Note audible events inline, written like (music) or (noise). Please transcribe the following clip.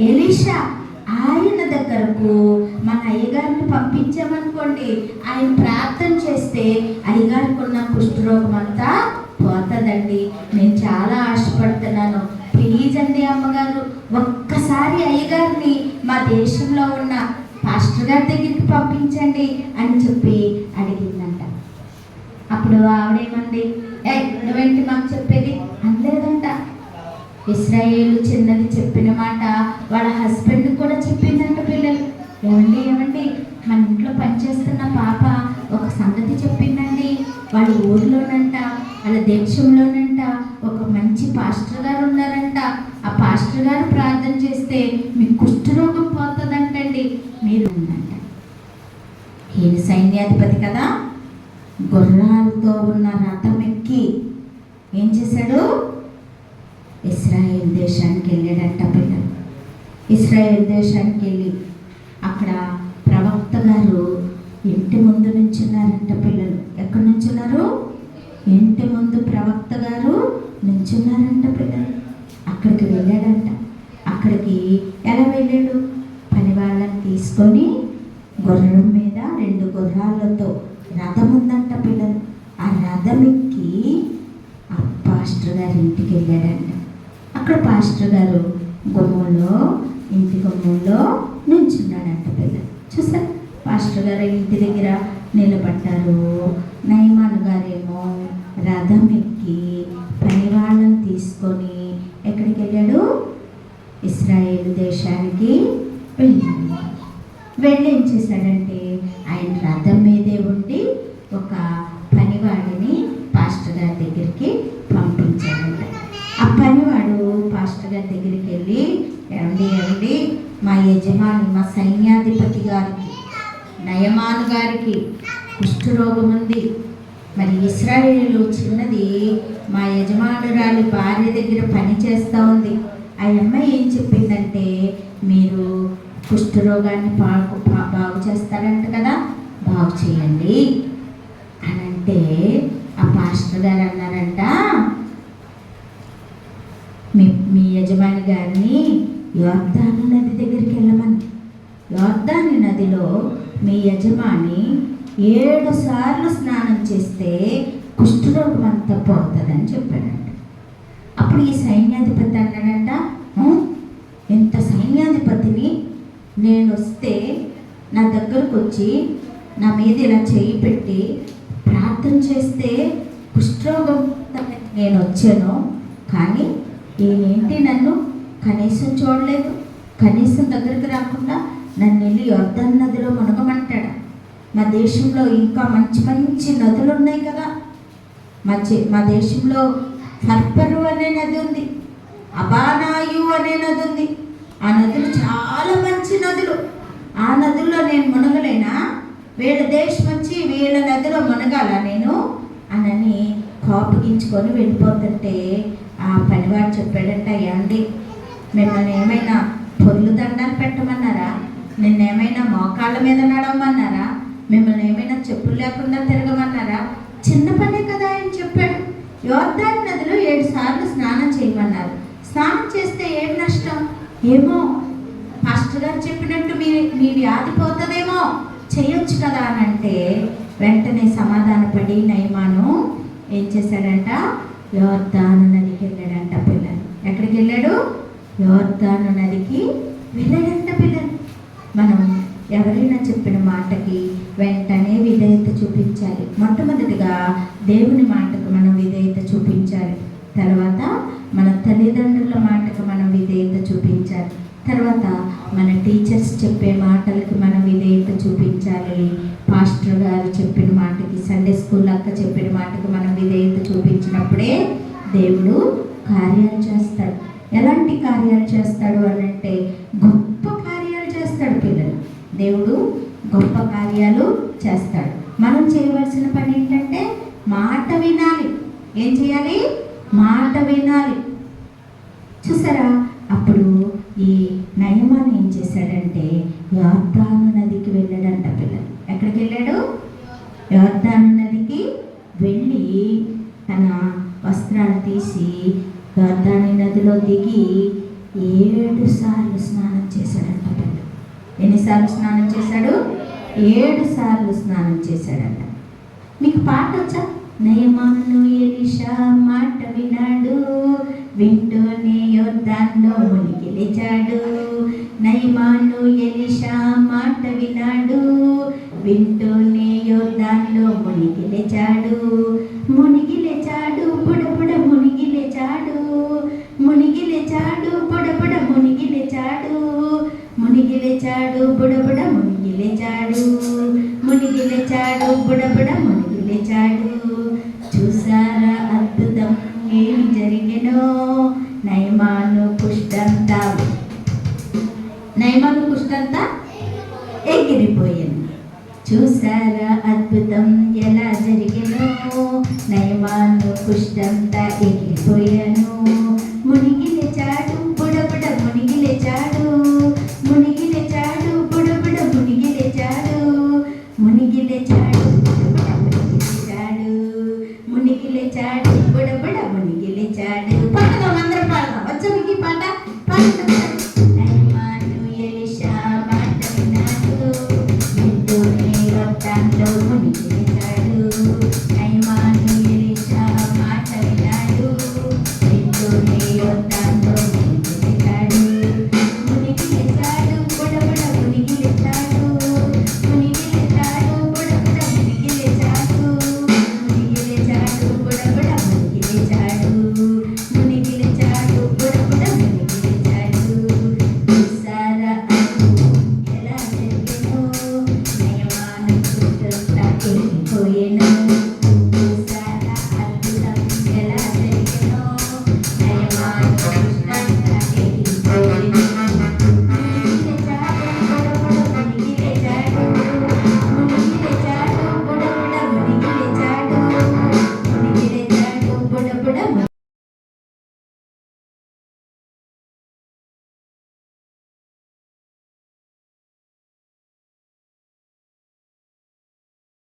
Elisha ఆయన దగ్గరకు మన అయ్యగారిని పంపించామనుకోండి ఆయన ప్రార్థన చేస్తే అయ్యగారికి ఉన్న కుష్ఠరోగం అంతా పోతుందండి. నేను చాలా ఆశపడుతున్నాను. ప్లీజ్ అండి అమ్మగారు ఒక్కసారి అయ్యగారిని మా దేశంలో ఉన్న పాస్టర్ గారి దగ్గరికి పంపించండి అని చెప్పి అడిగిందంట. అప్పుడు ఆవిడేమండి ఏ నువ్వేంటి మాకు చెప్పేది ఇస్రాయేల్ చిన్నది చెప్పిన మాట వాళ్ళ హస్బెండ్ కూడా చెప్పిందంట పిల్లలు. ఏమండి ఏమండి మన ఇంట్లో పనిచేస్తున్న పాప ఒక సంగతి చెప్పిందండి. వాళ్ళ ఊర్లోనంట వాళ్ళ దేశంలోనంట ఒక మంచి పాస్టర్ గారు ఉన్నారంట. ఆ పాస్టర్ గారు ప్రార్థన చేస్తే మీ కుష్ఠరోగం పోతుందంటండి. మీరు ఉందంట ఈయన సైన్యాధిపతి కదా? గుర్రాలతో ఉన్న రథం ఎక్కి ఏం చేశాడు? దేశానికి వెళ్ళాడంట పిల్లలు ఇస్రాయేల్ దేశానికి వెళ్ళి అక్కడ ప్రవక్త గారు ఇంటి ముందు నుంచున్నారంట పిల్లలు. ఎక్కడి నుంచున్నారు? ఇంటి ముందు ప్రవక్త గారు నుంచున్నారంట పిల్లలు. అక్కడికి వెళ్ళాడంట. అక్కడికి ఎలా వెళ్ళాడు? పని వాళ్ళని తీసుకొని గుర్రం మీద రెండు గుర్రాలతో రథం ఉందంట పిల్లలు. ఆ రథం ఎక్కి ఆ పాస్టర్ గారి ఇంటికి వెళ్ళాడంట. అక్కడ పాస్టర్ గారు గుమ్మంలో ఇంటి గుమ్మంలో నుంచున్నాడంట పిల్లలు. చూసారు? పాస్టర్ గారు ఇంటి దగ్గర నిలబడ్డారు. నయమాన్ గారేమో రథం ఎక్కి పని వాళ్ళని తీసుకొని ఎక్కడికి వెళ్ళాడు? ఇస్రాయేల్ దేశానికి వెళ్ళాడు. వెళ్ళి నయమాన్ గారికి కుష్ఠరోగం ఉంది మరి ఇస్రాయేలు చిన్నది మా యజమానురాలి భార్య దగ్గర పని చేస్తూ ఉంది. ఆ అమ్మాయి ఏం చెప్పిందంటే మీరు కుష్ఠరోగాన్ని బాగు బాగు చేస్తారంట కదా బాగు చేయండి. అని అంటే ఆ పాస్టర్ గారు అన్నారంట మీ మీ యజమాని గారిని యోర్ధాను నది దగ్గరికి వెళ్ళమని. యోర్ధాని నదిలో మీ యజమాని ఏడు సార్లు స్నానం చేస్తే కుష్ఠరోగం అంతా పోతుందని చెప్పాడంట. అప్పుడు ఈ సైన్యాధిపతి అన్నాడంట ఎంత ఇంత సైన్యాధిపతిని నేను వస్తే నా దగ్గరకు వచ్చి నా మీద ఇలా చేయి పెట్టి ప్రార్థన చేస్తే కుష్ఠరోగం నేను వచ్చాను. కానీ ఈయనేంటి నన్ను కనీసం చూడలేదు. కనీసం దగ్గరికి రాకుండా నన్ను వెళ్ళి యోర్ధన్ నదిలో మునగమంటాడు. మా దేశంలో ఇంకా మంచి మంచి నదులు ఉన్నాయి కదా. మా చే- మా దేశంలో ఫర్పరు అనే నది ఉంది. అబానాయు అనే నది ఉంది. ఆ నదులు చాలా మంచి నదులు. ఆ నదుల్లో నేను మునగలేనా? వీళ్ళ దేశం వచ్చి వీళ్ళ నదిలో మునగాల నేను? అనని కోపగించుకొని వెళ్ళిపోతుంటే ఆ పనివాడు చెప్పాడంట ఏమండి మిమ్మల్ని ఏమైనా పొల్లు దండాలు పెట్టమన్నారా? నిన్నేమైనా మోకాళ్ళ మీద నడవమన్నారా? మిమ్మల్ని ఏమైనా చెప్పులు లేకుండా తిరగమన్నారా? చిన్న పనే కదా ఆయన చెప్పాడు. యోర్దాన్ నదిలో ఏడు సార్లు స్నానం చేయమన్నారు. స్నానం చేస్తే ఏం నష్టం? ఏమో మాస్టర్ గారు చెప్పినట్టు మీ మీ వ్యాధి పోతుందేమో. చేయొచ్చు కదా అని అంటే వెంటనే సమాధానపడి నయమాను ఏం చేశాడంట? యోర్దాను నదికి వెళ్ళాడంట పిల్లలు ఎక్కడికి వెళ్ళాడు? యోర్దాను నదికి వెళ్ళాడంట పిల్లలు మనం ఎవరైనా చెప్పిన మాటకి వెంటనే విధేయత చూపించాలి. మొట్టమొదటిగా దేవుని మాటకు మనం విధేయత చూపించాలి. తర్వాత మన తల్లిదండ్రుల మాటకు మనం విధేయత చూపించాలి. తర్వాత మన టీచర్స్ చెప్పే మాటలకి మనం విధేయత చూపించాలి. పాస్టర్ గారు చెప్పిన మాటకి సండే స్కూల్ అక్క చెప్పిన మాటకి మనం విధేయత చూపించినప్పుడే దేవుడు కార్యాలు చేస్తాడు. ఎలాంటి కార్యాలు చేస్తాడు అని అంటే గొప్ప దేవుడు గొప్ప కార్యాలు చేస్తాడు. మనం చేయవలసిన పని ఏంటంటే మాట వినాలి. ఏం చేయాలి? మాట వినాలి. చూసారా? అప్పుడు ఈ నయమాన్ని ఏం చేశాడంటే యోర్ధాను నదికి వెళ్ళాడంట పిల్లలు. ఎక్కడికి వెళ్ళాడు? యోర్ధాను నదికి వెళ్ళి తన వస్త్రాలు తీసి యోర్ధాని నదిలో దిగి ఏడు సార్లు స్నానం చేశాడంట పిల్లలు. ఎన్నిసార్లు స్నానం చేశాడు? ఏడు సార్లు స్నానం చేశాడంట. మీకు పాట వచ్చా? నయమాను ఎలిషా మాట వినాడు వింటూనే యుద్ధాల్లో మునిగి లేచాడు నయమాను ఎలిషా మాట వినాడు వింటూనే యుద్ధాల్లో మునిగి లేచాడు లేచాడు బుడబుడ మునిగి లేచాడు. మునిగి లేచాడు బుడబుడ మునిగి లేచాడు. చూసారా అద్భుతం? ఏమి జరిగినో? నయమాను కుష్టంతా నయమాను కుష్టంతా ఎగిరిపోయింది. చూసారా అద్భుతం? ఎలా జరిగినో? నయమాను కుష్టంతా ఎగిరిపోయాను. మునిగి Thank (laughs) you.